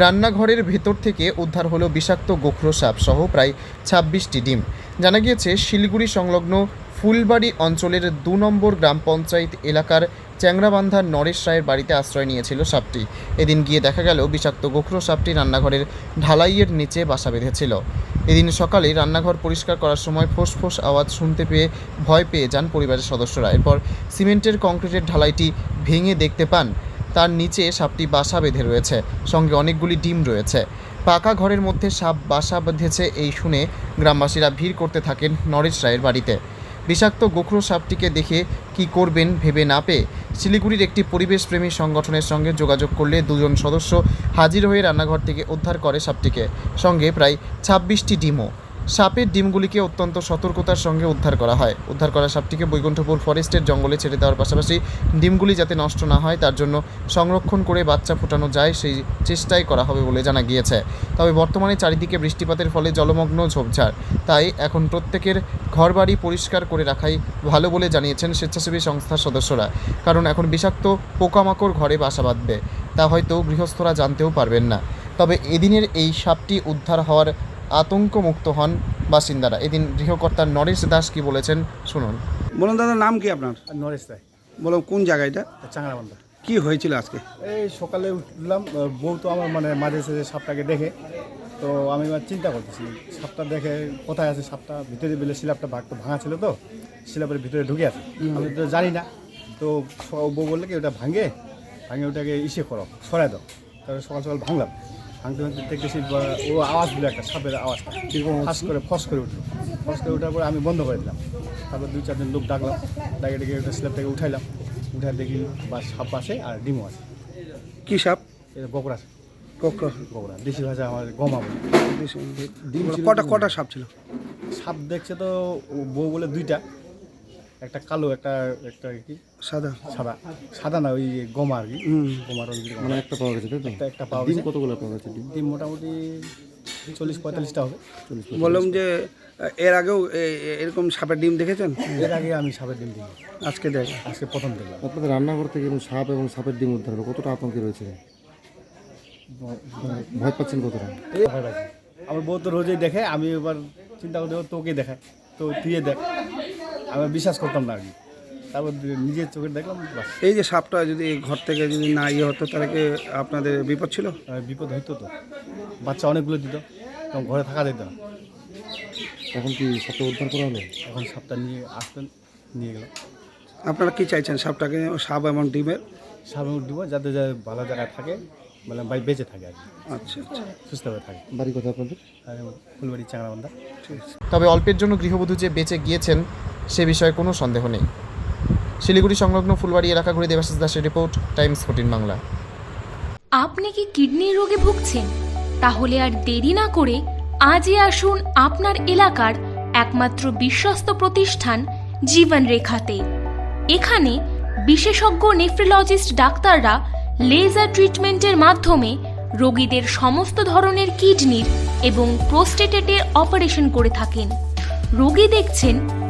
রান্নাঘরের ভেতর থেকে উদ্ধার হলো বিষাক্ত গোখরো সাপ সহ প্রায় ছাব্বিশটি ডিম। জানা গিয়েছে, শিলিগুড়ি সংলগ্ন ফুলবাড়ি অঞ্চলের দু নম্বর গ্রাম পঞ্চায়েত এলাকার চ্যাংরাবান্ধার নরেশ রায়ের বাড়িতে আশ্রয় নিয়েছিল সাপটি। এদিন গিয়ে দেখা গেল, বিষাক্ত গোখরো সাপটি রান্নাঘরের ঢালাইয়ের নিচে বাসা বেঁধেছিল। এদিন সকালে রান্নাঘর পরিষ্কার করার সময় ফোঁস আওয়াজ শুনতে পেয়ে ভয় পেয়ে যান পরিবারের সদস্যরা। এরপর সিমেন্টের কংক্রিটের ঢালাইটি ভেঙে দেখতে পান। তার নিচে সাপটি বাসা বেঁধে রয়েছে। সঙ্গে অনেকগুলি ডিম রয়েছে। পাকা ঘরের মধ্যে সাপ বাসা বেঁধেছে এই শুনে গ্রামবাসীরা ভিড় করতে থাকেন নরেশ রায়ের বাড়িতে। বিষাক্ত গোখরো সাপটিকে দেখে কি করবেন ভেবে না পেয়ে শিলিগুড়ির একটি পরিবেশপ্রেমী সংগঠনের সঙ্গে যোগাযোগ করলে দুজন সদস্য হাজির হয়ে রান্নাঘর থেকে উদ্ধার করে সাপটিকে। সঙ্গে প্রায় ছাব্বিশটি ডিমও। সাপের ডিমগুলিকে অত্যন্ত সতর্কতার সঙ্গে উদ্ধার করা হয়। উদ্ধার করা সাপটিকে বৈকুণ্ঠপুর ফরেস্টের জঙ্গলে ছেড়ে দেওয়ার পাশাপাশি ডিমগুলি যাতে নষ্ট না হয়, তার জন্য সংরক্ষণ করে বাচ্চা ফোটানো যায়, সেই চেষ্টাই করা হবে বলে জানা গিয়েছে। তবে বর্তমানে চারিদিকে বৃষ্টিপাতের ফলে জলমগ্ন ঝোপঝাড়। তাই এখন প্রত্যেকের ঘরবাড়ি পরিষ্কার করে রাখাই ভালো বলে জানিয়েছেন স্বেচ্ছাসেবী সংস্থার সদস্যরা। কারণ এখন বিষাক্ত পোকামাকড় ঘরে বাসা বাঁধবে। তা হয়তো গৃহস্থরা জানতেও পারবেন না। তবে এদিনের এই সাপটি উদ্ধার হওয়ার আতঙ্কমুক্ত হন বাসিন্দারা। এদিন গৃহকর্তা নরেশ দাস কি বলেছেন শুনুন। বলুন দাদা নাম কি আপনার? আর নরেশ রায়। বলুন কোন জায়গাটা চাংড়া বান্ধা কি হয়েছিল আজকে? এই সকালে উঠলাম বউ তো আমার মানে মাঝে সাঝে সাপটাকে দেখে তো আমি চিন্তা করতেছি সাপটা দেখে কোথায় আছে সাপটা? ভিতরে বেলে শিলাপটা ভাগটা ভাঙা ছিল তো শিলাপের ভিতরে ঢুকে আছে। আমি তো জানি না। তো স- বউ বললে কি ওটা ভাঙে ভাঙে ওটাকে ইসে করো সরাই দাও। তারপরে সকাল সকাল ভাঙলাম। ভাঙতে ভাঙতে দেখতেছি ও আওয়াজ দিল একটা সাপের আওয়াজটা ফাঁস করে ফস করে উঠল ফস করে ওঠার পরে আমি বন্ধ করে দিলাম তারপর দুই চারজন লোক ডাকলাম ডাকে ডেকে ওটা স্ল্যাবটাকে উঠাইলাম উঠে দেখি বা সাপ আছে আর ডিমও আছে কি সাপ? এটা গোকরা আছে কক্ষ গোকরা দেশি ভাষা আমার গমা ডিম কটা কটা সাপ ছিল? সাপ দেখছে তো বউ বলে দুইটা। একটা কালো একটা একটা কি? সাদা। সাদা। সাদা না ওই গমা আর কি। হুম। গমার ওই মানে একটা পাওয়া গেছে তাই তো? একটা একটা পাওয়া গেছে। কতগুলো পাওয়া গেছে ডিম? ডিম মোটামুটি চল্লিশ পঁয়তাল্লিশটা হবে। বললাম যে এর আগেও এরকম সাপের ডিম দেখেছেন? এর আগে আমি সাপের ডিম দিই আজকে দেখ। আজকে প্রথম দেখলাম। আপনাদের রান্নাঘর থেকে এবং সাপ এবং সাপের ডিম উদ্ধার হলো কতটা আতঙ্কে রয়েছে? ভয় পাচ্ছেন কতটা? আমার বউ তো রোজই দেখে আমি এবার চিন্তা করতে তোকে দেখায় তো তুই দেখ। আমি বিশ্বাস করতাম না আর কি। তারপর নিজের চোখে দেখলাম বাস। এই যে সাপটা যদি ঘর থেকে যদি না ইয়ে হতো তাহলে কি আপনাদের বিপদ ছিল? আর বিপদ হইতো তো। বাচ্চা অনেকগুলো দিত তখন ঘরে থাকা যেত না। এখন কি সাপটা উদ্ধার করা হলো? এখন সাপটা নিয়ে আসতেন নিয়ে গেলাম। আপনারা কি চাইছেন সাপটাকে সাপ এবং ডিমের? সামনে দিব যাতে যা ভালো জায়গায় থাকে মানে বাই বেঁচে থাকে আর কি। আচ্ছা আচ্ছা। সুস্থভাবে থাকে। বাড়ি কথা আপনাদের? আর ফুলবাড়ি চাংড়া বান্ধা ঠিক আছে। তবে অল্পের জন্য গৃহবধূ যে বেঁচে গিয়েছেন সে বিষয়ে কোনো সন্দেহ নেই। শিলিগুড়ি সংলগ্ন ফুলবাড়ি এলাকা ঘুরে দেবাশিস দাসের রিপোর্ট, টাইমস ফোর্টিন বাংলা। আপনি কি কিডনির রোগে ভুগছেন? তাহলে আর দেরি না করে আজই আসুন আপনার এলাকার একমাত্র বিশ্বস্ত প্রতিষ্ঠান জীবন রেখাতে এখানে বিশেষজ্ঞ নেফ্রোলজিস্ট ডাক্তাররা লেজার ট্রিটমেন্টের মাধ্যমে রোগীদের সমস্ত ধরনের কিডনির এবং প্রোস্টেটেটের অপারেশন করে থাকেন। রোগী দেখছেন